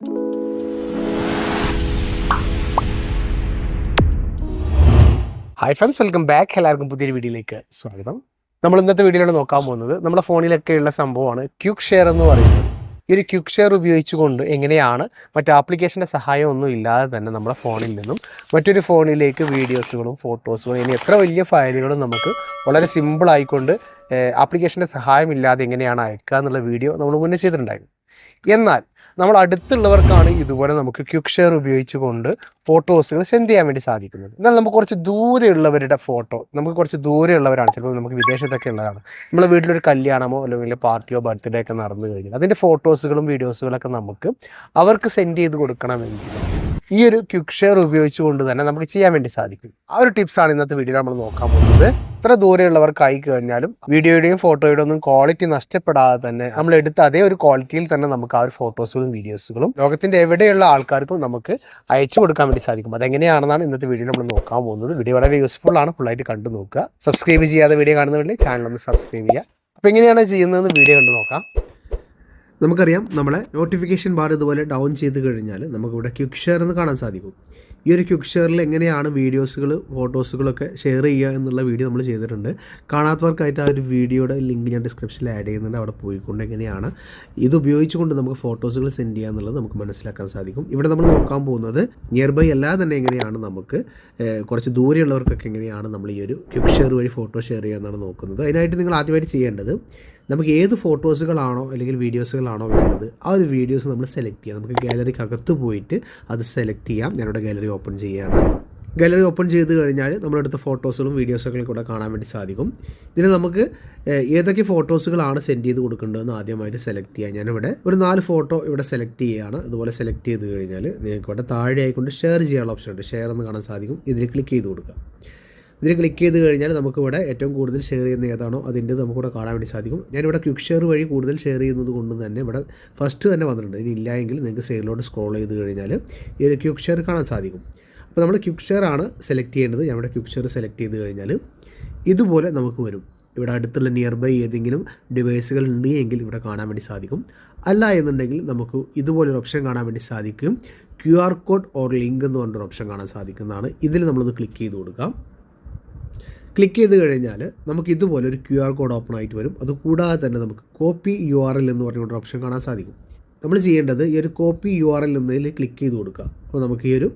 Hi friends welcome back എല്ലാവർക്കും പുതിയൊരു വീഡിയോയിലേക്ക് സ്വാഗതം. നമ്മൾ ഇന്നത്തെ വീഡിയോയിലാണ് നോക്കാൻ പോകുന്നത് നമ്മുടെ ഫോണിലൊക്കെയുള്ള സംഭവമാണ് ക്യൂക്ക് ഷെയർ എന്ന് പറയുന്നത്. ഈ ഒരു ക്യുക്ക് ഷെയർ ഉപയോഗിച്ചുകൊണ്ട് എങ്ങനെയാണ് മറ്റു ആപ്ലിക്കേഷന്റെ സഹായം ഒന്നും ഇല്ലാതെ തന്നെ നമ്മുടെ ഫോണിൽ നിന്നും മറ്റൊരു ഫോണിലേക്ക് വീഡിയോസുകളും ഫോട്ടോസുകളും ഇനി എത്ര വലിയ ഫയലുകളും നമുക്ക് വളരെ സിമ്പിൾ ആയിക്കൊണ്ട് ആപ്ലിക്കേഷന്റെ സഹായമില്ലാതെ എങ്ങനെയാണ് അയക്കുക എന്നുള്ള വീഡിയോ നമ്മൾ മുന്നേ ചെയ്തിട്ടുണ്ടായിരുന്നു. എന്നാൽ നമ്മൾ അടുത്തുള്ളവർക്കാണ് ഇതുപോലെ നമുക്ക് ക്യുക്ക് ഷെയർ ഉപയോഗിച്ചുകൊണ്ട് ഫോട്ടോസുകൾ സെൻഡ് ചെയ്യാൻ വേണ്ടി സാധിക്കുന്നത്. എന്നാൽ നമുക്ക് കുറച്ച് ദൂരെയുള്ളവരുടെ ഫോട്ടോ നമുക്ക് കുറച്ച് ദൂരെയുള്ളവരാണ്. ചിലപ്പോൾ നമുക്ക് വിദേശത്തൊക്കെ ഉള്ളതാണ് നമ്മുടെ വീട്ടിലൊരു കല്യാണമോ അല്ലെങ്കിൽ പാർട്ടിയോ ബർത്ത്ഡേ ഒക്കെ നടന്നു കഴിഞ്ഞാൽ അതിന്റെ ഫോട്ടോസുകളും വീഡിയോസുകളൊക്കെ നമുക്ക് അവർക്ക് സെൻഡ് ചെയ്ത് കൊടുക്കണമെങ്കിൽ ഈ ഒരു ക്യുക്ക് ഷെയർ ഉപയോഗിച്ചുകൊണ്ട് തന്നെ നമുക്ക് ചെയ്യാൻ വേണ്ടി സാധിക്കും. ആ ഒരു ടിപ്സാണ് ഇന്നത്തെ വീഡിയോ നമ്മൾ നോക്കാൻ പോകുന്നത്. എത്ര ദൂരെയുള്ളവർക്കായി കഴിഞ്ഞാലും വീഡിയോയുടെയും ഫോട്ടോയുടെയും ഒന്നും ക്വാളിറ്റി നഷ്ടപ്പെടാതെ തന്നെ നമ്മൾ എടുത്ത അതേ ഒരു ക്വാളിറ്റിയിൽ തന്നെ നമുക്ക് ആ ഒരു ഫോട്ടോസുകളും വീഡിയോസുകളും ലോകത്തിന്റെ എവിടെയുള്ള ആൾക്കാർക്കും നമുക്ക് അയച്ചു കൊടുക്കാൻ വേണ്ടി സാധിക്കും. അതെങ്ങനെയാണെന്നാണ് ഇന്നത്തെ വീഡിയോ നമ്മൾ നോക്കാൻ പോകുന്നത്. വീഡിയോ വളരെ യൂസ്ഫുൾ ആണ്. ഫുള്ളായിട്ട് കണ്ടു നോക്കുക. സബ്സ്ക്രൈബ് ചെയ്യാതെ വീഡിയോ കാണുന്നവരുടെ ചാനൽ ഒന്ന് സബ്സ്ക്രൈബ് ചെയ്യുക. അപ്പോൾ എങ്ങനെയാണ് ചെയ്യുന്നതെന്ന് വീഡിയോ കണ്ടു നോക്കാം. നമുക്കറിയാം നമ്മളെ നോട്ടിഫിക്കേഷൻ ബാർ ഇതുപോലെ ഡൗൺ ചെയ്ത് കഴിഞ്ഞാൽ നമുക്കിവിടെ ക്യുക്ക് ഷെയർ എന്ന് കാണാൻ സാധിക്കും. ഈ ഒരു ക്യുക്ക് ഷെയറിൽ എങ്ങനെയാണ് വീഡിയോസുകൾ ഫോട്ടോസുകളൊക്കെ ഷെയർ ചെയ്യുക എന്നുള്ള വീഡിയോ നമ്മൾ ചെയ്തിട്ടുണ്ട്. കാണാത്തവർക്കായിട്ട് ആ ഒരു വീഡിയോയുടെ ലിങ്ക് ഞാൻ ഡിസ്ക്രിപ്ഷനിൽ ആഡ് ചെയ്യുന്നുണ്ട്. അവിടെ പോയിക്കൊണ്ട് എങ്ങനെയാണ് ഇത് ഉപയോഗിച്ചുകൊണ്ട് നമുക്ക് ഫോട്ടോസുകൾ സെൻഡ് ചെയ്യുക എന്നുള്ളത് നമുക്ക് മനസ്സിലാക്കാൻ സാധിക്കും. ഇവിടെ നമ്മൾ നോക്കാൻ പോകുന്നത് നിയർ ബൈ അല്ലാതെ തന്നെ എങ്ങനെയാണ് നമുക്ക് കുറച്ച് ദൂരെയുള്ളവർക്കൊക്കെ എങ്ങനെയാണ് നമ്മൾ ഈ ഒരു ക്യുക്ക് ഷെയർ വഴി ഫോട്ടോ ഷെയർ ചെയ്യുക എന്നാണ് നോക്കുന്നത്. അതിനായിട്ട് നിങ്ങൾ ആദ്യമായിട്ട് ചെയ്യേണ്ടത് നമുക്ക് ഏത് ഫോട്ടോസുകളാണോ അല്ലെങ്കിൽ വീഡിയോസുകളാണോ വേണ്ടത് ആ ഒരു വീഡിയോസ് നമ്മൾ സെലക്ട് ചെയ്യാം. നമുക്ക് ഗാലറിക്ക് അകത്ത് പോയിട്ട് അത് സെലക്ട് ചെയ്യാം. ഞാനിവിടെ ഗാലറി ഓപ്പൺ ചെയ്യുകയാണ്. ഗാലറി ഓപ്പൺ ചെയ്ത് കഴിഞ്ഞാൽ നമ്മളെടുത്ത ഫോട്ടോസുകളും വീഡിയോസുകളും കൂടെ കാണാൻ വേണ്ടി സാധിക്കും. ഇതിന് നമുക്ക് ഏതൊക്കെ ഫോട്ടോസുകളാണ് സെൻഡ് ചെയ്ത് കൊടുക്കേണ്ടതെന്ന് ആദ്യമായിട്ട് സെലക്ട് ചെയ്യാം. ഞാനിവിടെ ഒരു നാല് ഫോട്ടോ ഇവിടെ സെലക്ട് ചെയ്യുകയാണ്. ഇതുപോലെ സെലക്ട് ചെയ്ത് കഴിഞ്ഞാൽ നിങ്ങൾക്ക് ഇവിടെ താഴെ ആയിക്കൊണ്ട് ഷെയർ ചെയ്യാനുള്ള ഓപ്ഷൻ ഉണ്ട്. ഷെയർ എന്ന് കാണാൻ സാധിക്കും. ഇതിൽ ക്ലിക്ക് ചെയ്ത് കൊടുക്കുക. ഇതിൽ ക്ലിക്ക് ചെയ്ത് കഴിഞ്ഞാൽ നമുക്കിവിടെ ഏറ്റവും കൂടുതൽ ഷെയർ ചെയ്യുന്ന ഏതാണോ അതിന്റെ നമുക്കിവിടെ കാണാൻ വേണ്ടി സാധിക്കും. ഞാനിവിടെ ക്വിക്ക് ഷെയർ വഴി കൂടുതൽ ഷെയർ ചെയ്യുന്നത് കൊണ്ട് തന്നെ ഇവിടെ ഫസ്റ്റ് തന്നെ വന്നിട്ടുണ്ട്. ഇനി ഇല്ലായെങ്കിൽ നിങ്ങൾക്ക് സൈഡിലോട്ട് സ്ക്രോൾ ചെയ്ത് കഴിഞ്ഞാൽ ഇത് ക്വിക്ക് ഷെയർ കാണാൻ സാധിക്കും. അപ്പോൾ നമ്മൾ ക്വിക്ക് ഷെയർ ആണ് സെലക്ട് ചെയ്യേണ്ടത്. ഇവിടെ ക്വിക്ക് ഷെയർ സെലക്ട് ചെയ്ത് കഴിഞ്ഞാൽ ഇതുപോലെ നമുക്ക് വരും. ഇവിടെ അടുത്തുള്ള നിയർ ബൈ ഏതെങ്കിലും ഡിവൈസുകൾ ഉണ്ട് എങ്കിൽ ഇവിടെ കാണാൻ വേണ്ടി സാധിക്കും. അല്ല എന്നുണ്ടെങ്കിൽ നമുക്ക് ഇതുപോലൊരു ഓപ്ഷൻ കാണാൻ വേണ്ടി സാധിക്കും. Q R code or link എന്ന് പറഞ്ഞൊരു ഓപ്ഷൻ കാണാൻ സാധിക്കുന്നതാണ്. ഇതിൽ നമ്മളത് ക്ലിക്ക് ചെയ്ത് കൊടുക്കാം. ക്ലിക്ക് ചെയ്ത് കഴിഞ്ഞാൽ നമുക്ക് ഇതുപോലെ ഒരു ക്യു ആർ കോഡ് ഓപ്പൺ ആയിട്ട് വരും. അത് കൂടാതെ തന്നെ നമുക്ക് കോപ്പി യു ആർ എൽ എന്ന് പറഞ്ഞുകൊണ്ട് ഓപ്ഷൻ കാണാൻ സാധിക്കും. നമ്മൾ ചെയ്യേണ്ടത് ഈ ഒരു കോപ്പി യു ആർ എൽ എന്നതിൽ ക്ലിക്ക് ചെയ്ത് കൊടുക്കുക. അപ്പോൾ നമുക്ക് ഈ ഒരു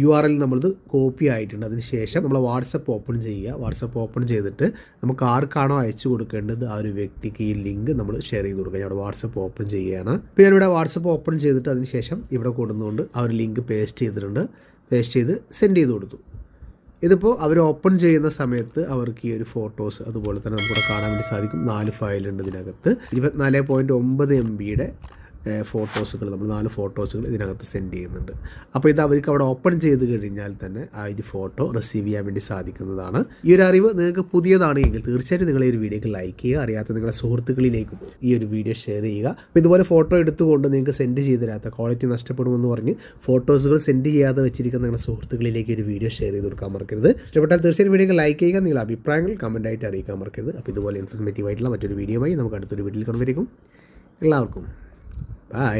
യു ആർ എൽ നമ്മളത് കോപ്പി ആയിട്ടുണ്ട്. അതിന് ശേഷം നമ്മൾ വാട്സപ്പ് ഓപ്പൺ ചെയ്യുക. വാട്സപ്പ് ഓപ്പൺ ചെയ്തിട്ട് നമുക്ക് ആർക്കാണോ അയച്ചു കൊടുക്കേണ്ടത് ആ ഒരു വ്യക്തിക്ക് ഈ ലിങ്ക് നമ്മൾ ഷെയർ ചെയ്ത് കൊടുക്കുക. ഞാൻ വാട്സപ്പ് ഓപ്പൺ ചെയ്യുകയാണ്. ഇപ്പോൾ ഞാനിവിടെ വാട്സപ്പ് ഓപ്പൺ ചെയ്തിട്ട് അതിന് ശേഷം ഇവിടെ കൊടുന്നുകൊണ്ട് ആ ഒരു ലിങ്ക് പേസ്റ്റ് ചെയ്തിട്ടുണ്ട്. പേസ്റ്റ് ചെയ്ത് സെൻഡ് ചെയ്ത് കൊടുത്തു. ഇതിപ്പോൾ അവർ ഓപ്പൺ ചെയ്യുന്ന സമയത്ത് അവർക്ക് ഈ ഒരു ഫോട്ടോസ് അതുപോലെ തന്നെ നമുക്കിവിടെ കാണാൻ വേണ്ടി സാധിക്കും. നാല് ഫയലുണ്ട് ഇതിനകത്ത്. ഇരുപത്തിനാല് പോയിന്റ് ഒമ്പത് എം ബിയുടെ ഫോട്ടോസുകൾ നമ്മൾ നാല് ഫോട്ടോസുകൾ ഇതിനകത്ത് സെൻഡ് ചെയ്യുന്നുണ്ട്. അപ്പോൾ ഇത് അവർക്ക് അവിടെ ഓപ്പൺ ചെയ്ത് കഴിഞ്ഞാൽ തന്നെ ആ ഇത് ഫോട്ടോ റിസീവ് ചെയ്യാൻ വേണ്ടി സാധിക്കുന്നതാണ്. ഈ ഒരു അറിവ് നിങ്ങൾക്ക് പുതിയതാണ് എങ്കിൽ തീർച്ചയായിട്ടും നിങ്ങൾ ഈ ഒരു വീഡിയോക്ക് ലൈക്ക് ചെയ്യുക അറിയാത്ത നിങ്ങളുടെ സുഹൃത്തുക്കളിലേക്കും ഈ ഒരു വീഡിയോ ഷെയർ ചെയ്യുക. അപ്പോൾ ഇതുപോലെ ഫോട്ടോ എടുത്തുകൊണ്ട് നിങ്ങൾക്ക് സെൻഡ് ചെയ്ത് തരാത്ത ക്വാളിറ്റി നഷ്ടപ്പെടുമെന്ന് പറഞ്ഞ് ഫോട്ടോസുകൾ സെൻഡ് ചെയ്യാതെ വെച്ചിരിക്കുന്ന നിങ്ങളുടെ സുഹൃത്തുക്കളിലേക്ക് ഒരു വീഡിയോ ഷെയർ ചെയ്ത് കൊടുക്കാൻ മറക്കരുത്. ഇഷ്ടപ്പെട്ടാൽ തീർച്ചയായും വീഡിയോക്ക് ലൈക്ക് ചെയ്യുക നിങ്ങളുടെ അഭിപ്രായങ്ങൾ കമന്റ് ആയിട്ട് അറിയിക്കാൻ മറക്കരുത്. അപ്പോൾ ഇതുപോലെ ഇൻഫർമേറ്റീവ് ആയിട്ടുള്ള മറ്റൊരു വീഡിയോ ആയി നമുക്ക് അടുത്തൊരു വീട്ടിൽ കൊണ്ടുവരിക്കും എല്ലാവർക്കും ബൈ